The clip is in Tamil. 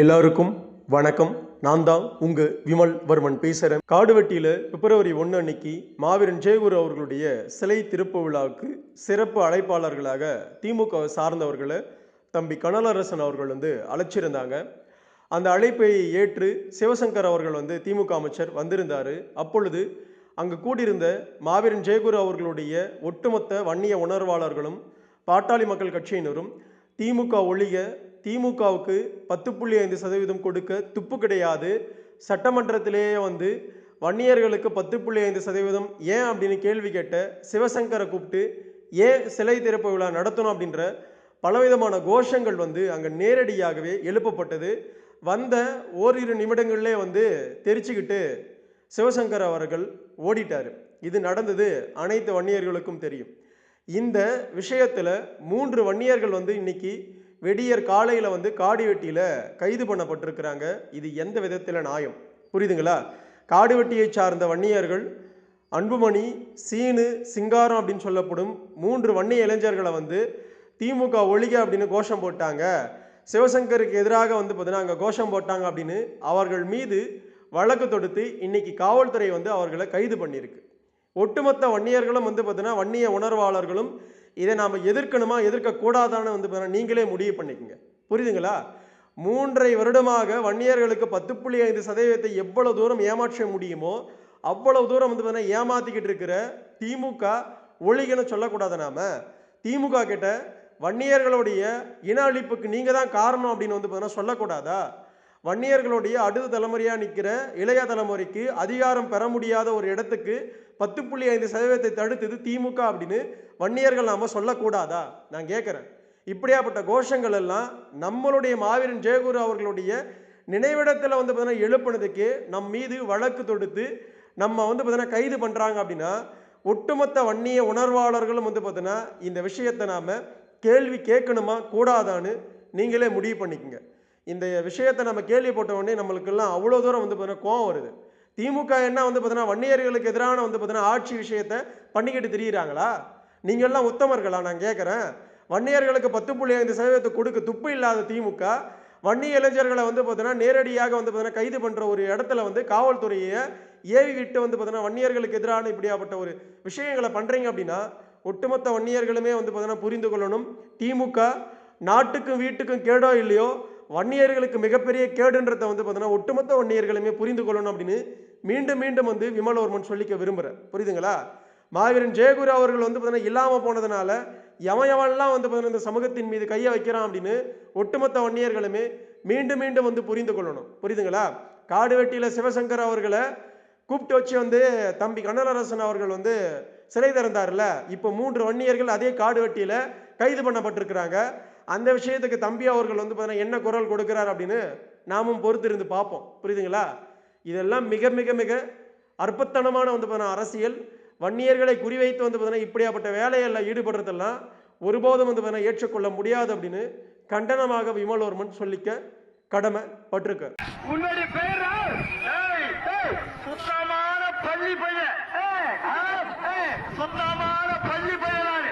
எல்லாருக்கும் வணக்கம். நான் தான் உங்க விமல் வர்மன் பேசுகிறேன் காடுவெட்டியில் பிப்ரவரி ஒன்று அன்னைக்கு மாவீரன் ஜெயகுரு அவர்களுடைய சிலை திருப்பு விழாவுக்கு சிறப்பு அழைப்பாளர்களாக திமுகவை சார்ந்தவர்களை தம்பி கனலரசன் அவர்கள் வந்து அழைச்சிருந்தாங்க. அந்த அழைப்பை ஏற்று சிவசங்கர் அவர்கள் வந்து திமுக அமைச்சர் வந்திருந்தார். அப்பொழுது அங்கு கூடியிருந்த மாவீரன் ஜெயகுரு அவர்களுடைய ஒட்டுமொத்த வன்னிய உணர்வாளர்களும் பாட்டாளி மக்கள் கட்சியினரும் திமுக ஒழிய திமுகவுக்கு பத்து புள்ளி ஐந்து சதவீதம் கொடுக்க துப்பு கிடையாது. சட்டமன்றத்திலேயே வந்து வன்னியர்களுக்கு பத்து புள்ளி ஐந்து சதவீதம் ஏன் அப்படின்னு கேள்வி கேட்ட சிவசங்கரை கூப்பிட்டு ஏன் சிலை திறப்பு விழா நடத்தணும்? அப்படின்ற பலவிதமான கோஷங்கள் வந்து அங்கே நேரடியாகவே எழுப்பப்பட்டது. வந்த ஓரிரு நிமிடங்கள்லே வந்து தெரிச்சுக்கிட்டு சிவசங்கர் அவர்கள் ஓடிட்டார். இது நடந்தது அனைத்து வன்னியர்களுக்கும் தெரியும். இந்த விஷயத்தில் மூன்று வன்னியர்கள் வந்து இன்னைக்கு வெடியர் காலையில் வந்து காடிவெட்டியில் கைது பண்ணப்பட்டிருக்கிறாங்க. இது எந்த விதத்தில் நியாயம்? புரியுதுங்களா? காடுவெட்டியை சார்ந்த வன்னியர்கள் அன்புமணி சீனு சிங்காரம் அப்படின்னு சொல்லப்படும் மூன்று வன்னிய இளைஞர்களை வந்து திமுக ஒழிக அப்படின்னு கோஷம் போட்டாங்க. சிவசங்கருக்கு எதிராக வந்து பார்த்தீங்கன்னா அங்கே கோஷம் போட்டாங்க அப்படின்னு அவர்கள் மீது வழக்கு தொடுத்து இன்னைக்கு காவல்துறை வந்து அவர்களை கைது பண்ணியிருக்கு. ஒட்டுமொத்த வன்னியர்களும் வந்து பார்த்தீங்கன்னா வன்னிய உணர்வாளர்களும் இதை நாம் எதிர்க்கணுமா எதிர்க்கக்கூடாதான்னு வந்து பார்த்தீங்கன்னா நீங்களே முடிவு பண்ணிக்கோங்க. புரியுதுங்களா? மூன்றரை வருடமாக வன்னியர்களுக்கு பத்து புள்ளி ஐந்து சதவீதத்தை எவ்வளோ தூரம் ஏமாற்ற முடியுமோ அவ்வளவு தூரம் வந்து பார்த்தீங்கன்னா ஏமாற்றிக்கிட்டு இருக்கிற திமுக ஒழிகன்னு சொல்லக்கூடாது நாம். திமுக கிட்ட வன்னியர்களுடைய இன அழிப்புக்கு நீங்கள் தான் காரணம் அப்படின்னு வந்து பார்த்தீங்கன்னா சொல்லக்கூடாதா? வன்னியர்களுடைய அடுத்த தலைமுறையாக நிற்கிற இளைய தலைமுறைக்கு அதிகாரம் பெற முடியாத ஒரு இடத்துக்கு பத்து புள்ளி ஐந்து சதவீதத்தை தடுத்தது திமுக அப்படின்னு வன்னியர்கள் நாம் சொல்லக்கூடாதா? நான் கேட்குறேன் இப்படியாப்பட்ட கோஷங்கள் எல்லாம் நம்மளுடைய மாவீரன் ஜெயகுரு அவர்களுடைய நினைவிடத்தில் வந்து பார்த்தீங்கன்னா எழுப்புனதுக்கு நம் மீது வழக்கு தொடுத்து நம்ம வந்து பார்த்தீங்கன்னா கைது பண்ணுறாங்க அப்படின்னா ஒட்டுமொத்த வன்னிய உணர்வாளர்களும் வந்து பார்த்தீங்கன்னா இந்த விஷயத்தை நாம் கேள்வி கேட்கணுமா? கூடாதான்னு நீங்களே முடிவு பண்ணிக்கோங்க. இந்த விஷயத்தை நம்ம கேள்விப்பட்ட உடனே நம்மளுக்கெல்லாம் அவ்வளோ தூரம் வந்து பார்த்தீங்கன்னா கோவம் வருது. திமுக என்ன வந்து பார்த்தீங்கன்னா வன்னியர்களுக்கு எதிரான வந்து பார்த்தீங்கன்னா ஆட்சி விஷயத்தை பண்ணிக்கிட்டு திரியிறாங்களா? நீங்கள்லாம் உத்தமர்களா? நான் கேட்குறேன். வன்னியர்களுக்கு பத்து புள்ளி ஐந்து சதவீதத்தை கொடுக்க துப்பு இல்லாத திமுக வன்னி இளைஞர்களை வந்து பார்த்தீங்கன்னா நேரடியாக வந்து பார்த்தீங்கன்னா கைது பண்ணுற ஒரு இடத்துல வந்து காவல்துறையை ஏவி விட்டு வந்து பார்த்தீங்கன்னா வன்னியர்களுக்கு எதிரான இப்படியாப்பட்ட ஒரு விஷயங்களை பண்ணுறீங்க அப்படின்னா ஒட்டுமொத்த வன்னியர்களுமே வந்து பார்த்தீங்கன்னா புரிந்து கொள்ளணும். திமுக நாட்டுக்கும் வீட்டுக்கும் கேடோ இல்லையோ? வன்னியர்களுக்கு மிகப்பெரிய கேடுன்றதை வந்து பார்த்தீங்கன்னா ஒட்டுமொத்த வன்னியர்களுமே புரிந்து கொள்ளணும் அப்படின்னு மீண்டும் மீண்டும் வந்து விமலவர்மன் சொல்லிக்க விரும்புகிறேன் புரியுதுங்களா? மாவீரன் ஜெயகுரு அவர்கள் வந்து பார்த்தீங்கன்னா இல்லாமல் போனதுனால எவன் எவன்லாம் வந்து பார்த்தீங்கன்னா இந்த சமூகத்தின் மீது கையை வைக்கிறான் அப்படின்னு ஒட்டுமொத்த வன்னியர்களுமே மீண்டும் மீண்டும் வந்து புரிந்து கொள்ளணும். புரியுதுங்களா? காடுவெட்டியில் சிவசங்கர் அவர்களை கூப்பிட்டு வச்சு வந்து தம்பி கண்ணலரசன் அவர்கள் வந்து சிறை திறந்தார்ல இப்போ மூன்று வன்னியர்கள் அதே காடு வெட்டியில் கைது பண்ணப்பட்டிருக்கிறாங்க. அந்த விஷயத்துக்கு தம்பி அவர்கள் வந்து பார்த்தீங்கன்னா என்ன குரல் கொடுக்கிறார் அப்படின்னு நாமும் பொறுத்திருந்து பார்ப்போம். புரியுதுங்களா? இதெல்லாம் மிக மிக மிக அற்பத்தனமான வந்து பார்த்தீங்கன்னா அரசியல். வன்னியர்களை குறிவைத்து வந்து பார்த்தீங்கன்னா இப்படியாப்பட்ட வேலையெல்லாம் ஈடுபடுறதெல்லாம் ஒருபோதும் வந்து பார்த்தீங்கன்னா ஏற்றுக்கொள்ள முடியாது அப்படின்னு கண்டனமாக விமலோர்மன் சொல்லிக்க கடமை பட்டிருக்க உன்னுடைய சுத்தமான பள்ளி பையன். சுத்தமான பள்ளி பையன்